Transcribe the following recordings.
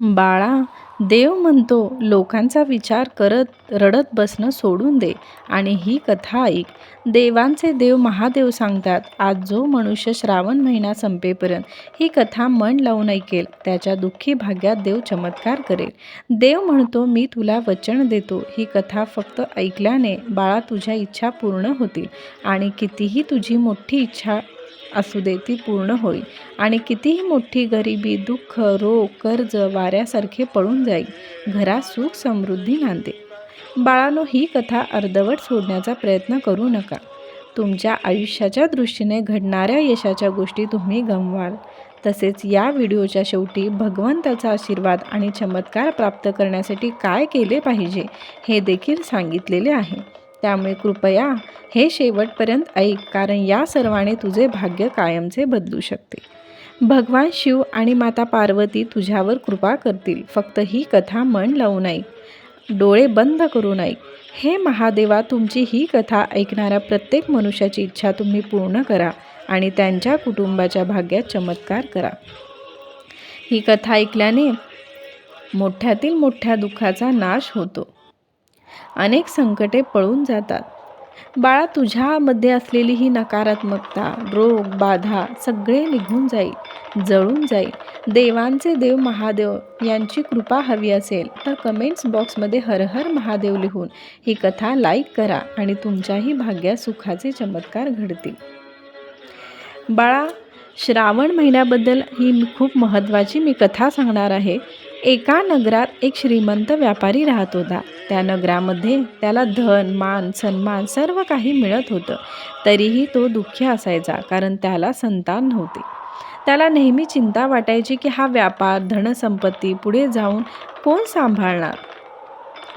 बाळा देव म्हणतो लोकांचा विचार करत रडत बसणं सोडून दे आणि ही कथा ऐक. देवांचे देव महादेव सांगतात आज जो मनुष्य श्रावण महिना संपेपर्यंत ही कथा मन लावून ऐकेल त्याच्या दुःखी भाग्यात देव चमत्कार करेल. देव म्हणतो मी तुला वचन देतो ही कथा फक्त ऐकल्याने बाळा तुझ्या इच्छा पूर्ण होतील आणि कितीही तुझी मोठी इच्छा असू दे ती पूर्ण होईल. आणि कितीही मोठी गरिबी दुःख रोग कर्ज वाऱ्यासारखे पळून जाईल घरात सुख समृद्धी नांदे बाळानो ही कथा अर्धवट सोडण्याचा प्रयत्न करू नका. तुमच्या आयुष्याच्या दृष्टीने घडणाऱ्या यशाच्या गोष्टी तुम्ही गमवाल. तसेच या व्हिडिओच्या शेवटी भगवंताचा आशीर्वाद आणि चमत्कार प्राप्त करण्यासाठी काय केले पाहिजे हे देखील सांगितलेले आहे. त्यामुळे कृपया हे शेवटपर्यंत ऐक कारण या सर्वाने तुझे भाग्य कायमचे बदलू शकते. भगवान शिव आणि माता पार्वती तुझ्यावर कृपा करतील. फक्त ही कथा मन लावून ऐक. डोळे बंद करून ऐक. हे महादेवा तुमची ही कथा ऐकणाऱ्या प्रत्येक मनुष्याची इच्छा तुम्ही पूर्ण करा आणि त्यांच्या कुटुंबाच्या भाग्यात चमत्कार करा. ही कथा ऐकल्याने मोठ्यातील मोठ्या दुःखाचा नाश होतो. अनेक संकटे पळून जातात. बाळा तुझ्यामध्ये असलेली ही नकारात्मकता रोग बाधा सगळे निघून जाईल जळून जाईल. देवांचे देव महादेव यांची कृपा हवी असेल तर कमेंट्स बॉक्समध्ये हर हर महादेव लिहून ही कथा लाईक करा आणि तुमच्याही भाग्यात सुखाचे चमत्कार घडतील. बाळा श्रावण महिन्याबद्दल ही खूप महत्त्वाची मी कथा सांगणार आहे. एका नगरात एक श्रीमंत व्यापारी राहत होता. त्या नगरामध्ये त्याला धन मान सन्मान सर्व काही मिळत होतं. तरीही तो दुःखी असायचा कारण त्याला संतान नव्हते. त्याला नेहमी चिंता वाटायची की हा व्यापार धनसंपत्ती पुढे जाऊन कोण सांभाळणार?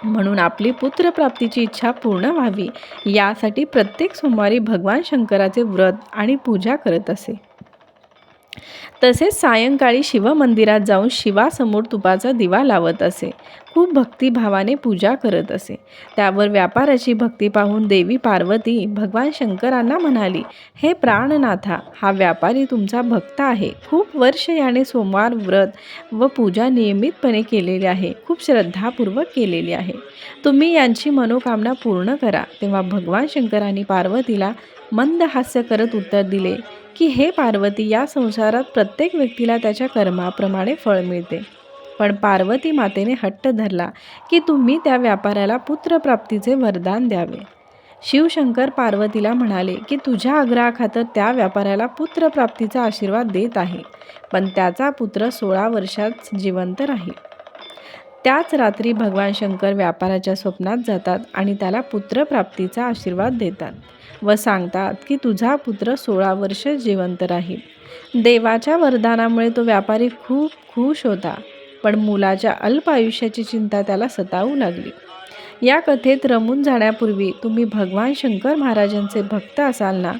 म्हणून आपली पुत्रप्राप्तीची इच्छा पूर्ण व्हावी. यासाठी प्रत्येक सोमवारी भगवान शंकराचे व्रत आणि पूजा करत असे. तसेच सायंकाळी शिवमंदिरात जाऊन शिवासमोर तुपाचा दिवा लावत असे. खूप भक्तिभावाने पूजा करत असे. त्यावर व्यापाराची भक्ती पाहून देवी पार्वती भगवान शंकरांना म्हणाली हे प्राणनाथा हा व्यापारी तुमचा भक्त आहे. खूप वर्ष याने सोमवार व्रत व पूजा नियमितपणे केलेली आहे. खूप श्रद्धापूर्वक केलेली आहे. तुम्ही यांची मनोकामना पूर्ण करा. तेव्हा भगवान शंकरांनी पार्वतीला मंद हास्य करत उत्तर दिले की हे पार्वती या संसारात प्रत्येक व्यक्तीला त्याच्या कर्माप्रमाणे फळ मिळते. पण पार्वती मातेने हट्ट धरला की तुम्ही त्या व्यापाऱ्याला पुत्रप्राप्तीचे वरदान द्यावे. शिवशंकर पार्वतीला म्हणाले की तुझ्या आग्रहाखातर त्या व्यापाऱ्याला पुत्रप्राप्तीचा आशीर्वाद देत आहे पण त्याचा पुत्र सोळा वर्षात जिवंत राहील. त्याच रात्री भगवान शंकर व्यापाराच्या स्वप्नात जातात आणि त्याला पुत्रप्राप्तीचा आशीर्वाद देतात. व सांगतात की तुझा पुत्र सोळा वर्ष जिवंत राहील. देवाच्या वरदानामुळे तो व्यापारी खूप खुश होता पण मुलाच्या अल्प आयुष्याची चिंता त्याला सतावू लागली. या कथेत रमून जाण्यापूर्वी तुम्ही भगवान शंकर महाराजांचे भक्त असाल ना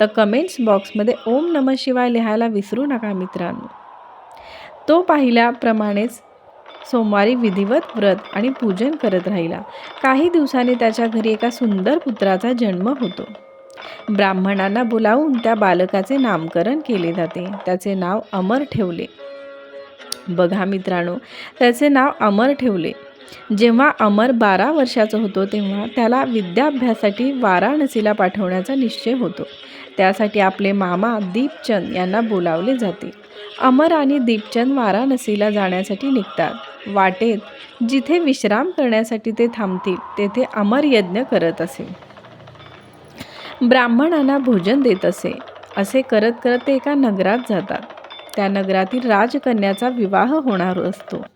तर कमेंट्स बॉक्समध्ये ओम नम शिवाय लिहायला विसरू नका मित्रांनो. तो पाहिल्याप्रमाणेच सोमवारी विधिवत व्रत आणि पूजन करत राहिला. काही दिवसांनी त्याच्या घरी एका सुंदर पुत्राचा जन्म होतो. ब्राह्मणांना बोलावून त्या बालकाचे नामकरण केले जाते. त्याचे नाव अमर ठेवले. बघा मित्रांनो त्याचे नाव अमर ठेवले. जेव्हा अमर बारा वर्षाचा होतो तेव्हा त्याला विद्याभ्यासासाठी वाराणसीला पाठवण्याचा निश्चय होतो. त्यासाठी आपले मामा दीपचंद यांना बोलावले जाते. अमर आणि दीपचंद वाराणसीला जाण्यासाठी निघतात. वाटेत जिथे विश्राम करण्यासाठी ते थांबतील तेथे अमर यज्ञ करत असे. ब्राह्मणांना भोजन देत असे. असे करत करत ते एका नगरात जातात. त्या नगरातील राजकन्याचा विवाह होणार असतो.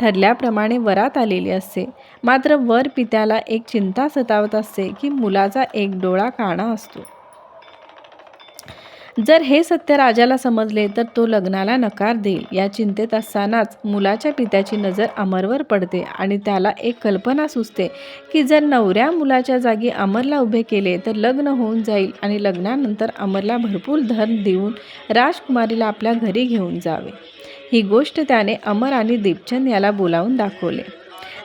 ठरल्याप्रमाणे वरात आलेली असते. मात्र वर पित्याला एक चिंता सतावत असते की मुलाचा एक डोळा काणा असतो. जर हे सत्य राजाला समजले तर तो लग्नाला नकार देईल. या चिंतेत असतानाच मुलाच्या पित्याची नजर अमरवर पडते आणि त्याला एक कल्पना सुचते की जर नवऱ्या मुलाच्या जागी अमरला उभे केले तर लग्न होऊन जाईल आणि लग्नानंतर अमरला भरपूर धन देऊन राजकुमारीला आपल्या घरी घेऊन जावे. ही गोष्ट त्याने अमर आणि दीपचंद याला बोलावून दाखवले.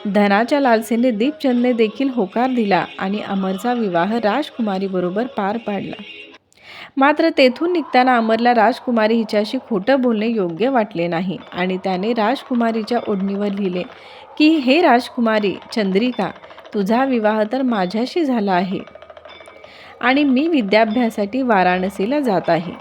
धनाच्या लालसेने दीपचंदने देखील होकार दिला आणि अमरचा विवाह राजकुमारीबरोबर पार पाडला. मात्र तेथून निघताना अमरला राजकुमारी हिच्याशी खोटं बोलणे योग्य वाटले नाही आणि त्याने राजकुमारीच्या ओढणीवर लिहिले की हे राजकुमारी चंद्रिका तुझा विवाह तर माझ्याशी झाला आहे आणि मी विद्याभ्यासासाठी वाराणसीला जात आहे.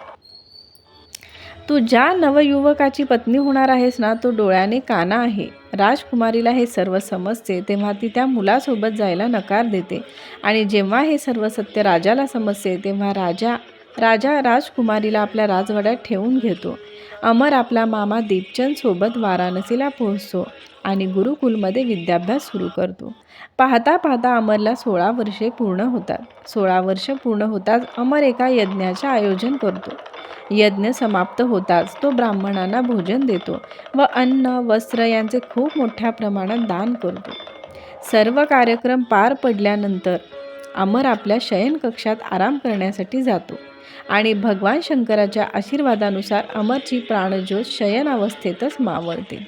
तू ज्या नवयुवकाची पत्नी होणार आहेस ना तो डोळ्याने काना आहे. राजकुमारीला हे सर्व समजते तेव्हा ती त्या मुलासोबत जायला नकार देते आणि जेव्हा हे सर्व सत्य राजाला समजते तेव्हा राजा राजा राजकुमारीला आपल्या राजवाड्यात ठेवून घेतो. अमर आपला मामा दीपचंद सोबत वाराणसीला पोहोचतो आणि गुरुकुलमध्ये विद्याभ्यास सुरू करतो. पाहता पाहता अमरला सोळा वर्षे पूर्ण होतात. सोळा वर्ष पूर्ण होताच अमर एका यज्ञाचे आयोजन करतो. यज्ञ समाप्त होताच तो ब्राह्मणांना भोजन देतो व अन्न वस्त्र यांचे खूप मोठ्या प्रमाणात दान करतो. सर्व कार्यक्रम पार पडल्यानंतर अमर आपल्या शयनकक्षात आराम करण्यासाठी जातो. आणि भगवान शंकराच्या आशीर्वादानुसार अमरची प्राणज्योत शयनावस्थेतच मावळते.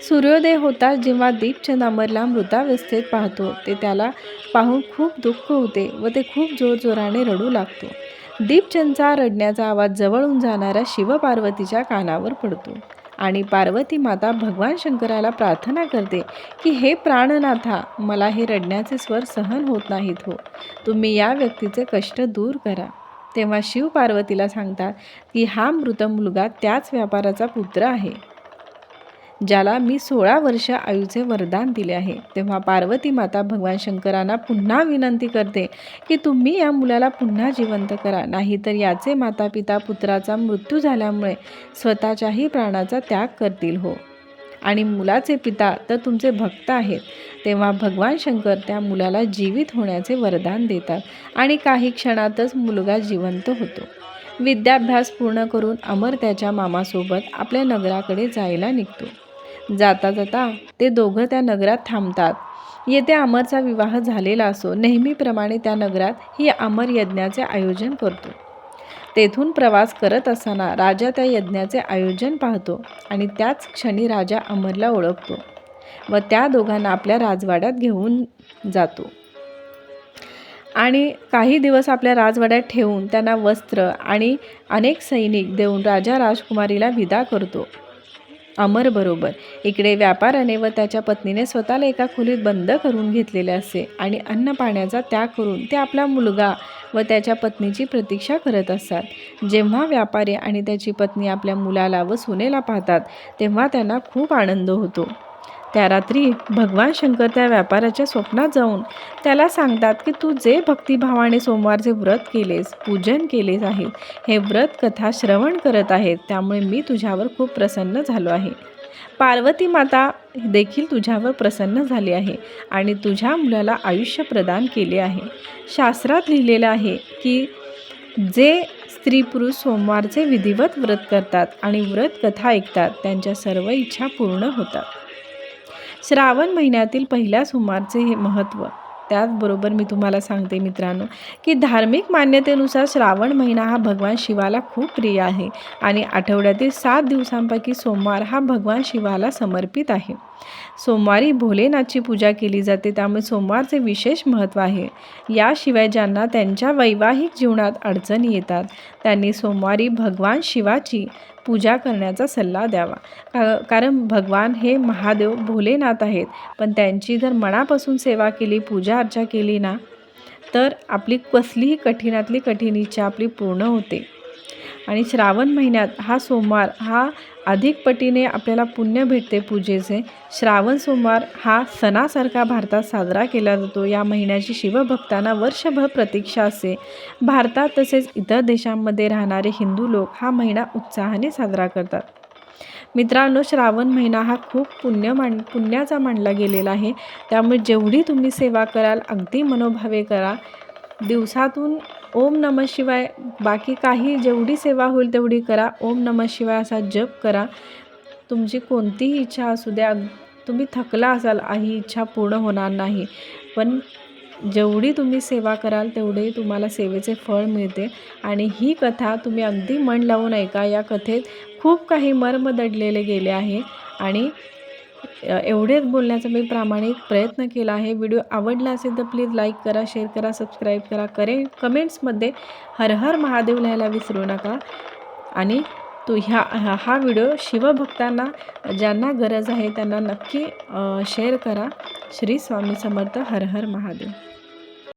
सूर्योदय होताच जेव्हा दीपचंद अमरला मृतावस्थेत पाहतो. ते त्याला पाहून खूप दुःख होते व ते खूप जोरजोराने रडू लागतो. दीपचंदचा रडण्याचा आवाज जवळून जाणाऱ्या शिवपार्वतीच्या कानावर पडतो. आणि पार्वती माता भगवान शंकराला प्रार्थना करते की हे प्राणनाथा मला हे रडण्याचे स्वर सहन होत नाहीत हो. तुम्ही या व्यक्तीचे कष्ट दूर करा. तेव्हा शिव पार्वतीला सांगतात की हा मृत मुलगा त्याच व्यापाराचा पुत्र आहे. ज्याला मी सोळा वर्ष आयुचे वरदान दिले आहे. तेव्हा पार्वती माता भगवान शंकरांना पुन्हा विनंती करते की तुम्ही या मुलाला पुन्हा जिवंत करा. नाहीतर याचे माता पिता पुत्राचा मृत्यू झाल्यामुळे स्वतःच्याही प्राणाचा त्याग करतील हो. आणि मुलाचे पिता तर तुमचे भक्त आहेत. तेव्हा भगवान शंकर त्या मुलाला जीवित होण्याचे वरदान देतात आणि काही क्षणातच मुलगा जिवंत होतो. विद्याभ्यास पूर्ण करून अमर त्याच्या मामासोबत आपल्या नगराकडे जायला निघतो. जाता जाता ते दोघं त्या नगरात थांबतात. येथे अमरचा विवाह झालेला असो नेहमीप्रमाणे त्या नगरात ही अमर यज्ञाचे आयोजन करतो. तेथून प्रवास करत असताना राजा त्या यज्ञाचे आयोजन पाहतो आणि त्याच क्षणी राजा अमरला ओळखतो व त्या दोघांना आपल्या राजवाड्यात घेऊन जातो. आणि काही दिवस आपल्या राजवाड्यात ठेवून त्यांना वस्त्र आणि अनेक सैनिक देऊन राजा राजकुमारीला विदा करतो. अमर बरोबर. इकडे व्यापाराने व त्याच्या पत्नीने स्वतःला एका खोलीत बंद करून घेतलेले असे आणि अन्न पाण्याचा त्याग करून ते आपला मुलगा व त्याच्या पत्नीची प्रतीक्षा करत असतात. जेव्हा व्यापारी आणि त्याची पत्नी आपल्या मुलाला व सुनेला पाहतात तेव्हा त्यांना खूप आनंद होतो. त्या रात्री भगवान शंकर त्या व्यापाराच्या स्वप्नात जाऊन त्याला सांगतात की तू जे भक्तिभावाने सोमवारचे व्रत केलेस पूजन केलेस आहे हे व्रत कथा श्रवण करत आहेत त्यामुळे मी तुझ्यावर खूप प्रसन्न झालो आहे. पार्वती माता देखील तुझ्यावर प्रसन्न झाली आहे आणि तुझ्या मुलाला आयुष्य प्रदान केले आहे. शास्त्रात लिहिलेलं आहे की जे स्त्री पुरुष सोमवारचे विधिवत व्रत करतात आणि व्रत कथा ऐकतात त्यांच्या सर्व इच्छा पूर्ण होतात. श्रावण महिन्यातील पहिल्या सोमवारचे हे महत्त्व. त्याचबरोबर मी तुम्हाला सांगते मित्रांनो की धार्मिक मान्यतेनुसार श्रावण महिना हा भगवान शिवाला खूप प्रिय आहे आणि आठवड्यातील सात दिवसांपैकी सोमवार हा भगवान शिवाला समर्पित आहे. सोमवारी भोलेनाथची पूजा केली जाते त्यामुळे सोमवारचे विशेष महत्त्व आहे. याशिवाय ज्यांना त्यांच्या वैवाहिक जीवनात अडचणी येतात त्यांनी सोमवारी भगवान शिवाची पूजा करण्याचा सल्ला द्यावा. का कारण भगवान हे महादेव भोलेनाथ आहेत. पण त्यांची जर मनापासून सेवा केली पूजा अर्चा केली ना तर आपली कसलीही कठीणातली कठीण इच्छा आपली पूर्ण होते. आणि श्रावण महिन्यात हा सोमवार हा अधिक पटीने आपल्याला पुण्य भेटते पूजेचे. श्रावण सोमवार हा सणासारखा भारतात साजरा केला जातो. या महिन्याची शिवभक्तांना वर्षभर प्रतीक्षा असते. भारतात तसेच इतर देशांमध्ये राहणारे हिंदू लोक हा महिना उत्साहाने साजरा करतात. मित्रांनो श्रावण महिना हा खूप पुण्य मान पुण्याचा मानला गेलेला आहे. त्यामुळे जेवढी तुम्ही सेवा कराल अगदी मनोभावे करा. दिवसातून ओम नम शिवाय. बाकी काही जेवढी सेवा होईल तेवढी करा. ओम नम शिवाय असा जप करा. तुमची कोणतीही इच्छा असू द्या. तुम्ही थकला असाल ही इच्छा पूर्ण होणार नाही. पण जेवढी तुम्ही सेवा कराल तेवढे तुम्हाला सेवेचे फळ मिळते. आणि ही कथा तुम्ही अगदी मन लावून ऐका. या कथेत खूप काही मर्म दडलेले गेले आहे. आणि एवढेच बोलण्याचा मी प्रामाणिक प्रयत्न केला आहे. व्हिडिओ आवडला असेल तर प्लीज लाईक करा शेअर करा सबस्क्राईब करा. करे कमेंट्समध्ये हर हर महादेव लिहायला विसरू नका. आणि तो ह्या हा हा व्हिडिओ शिवभक्तांना ज्यांना गरज आहे त्यांना नक्की शेअर करा. श्री स्वामी समर्थ हर हर महादेव.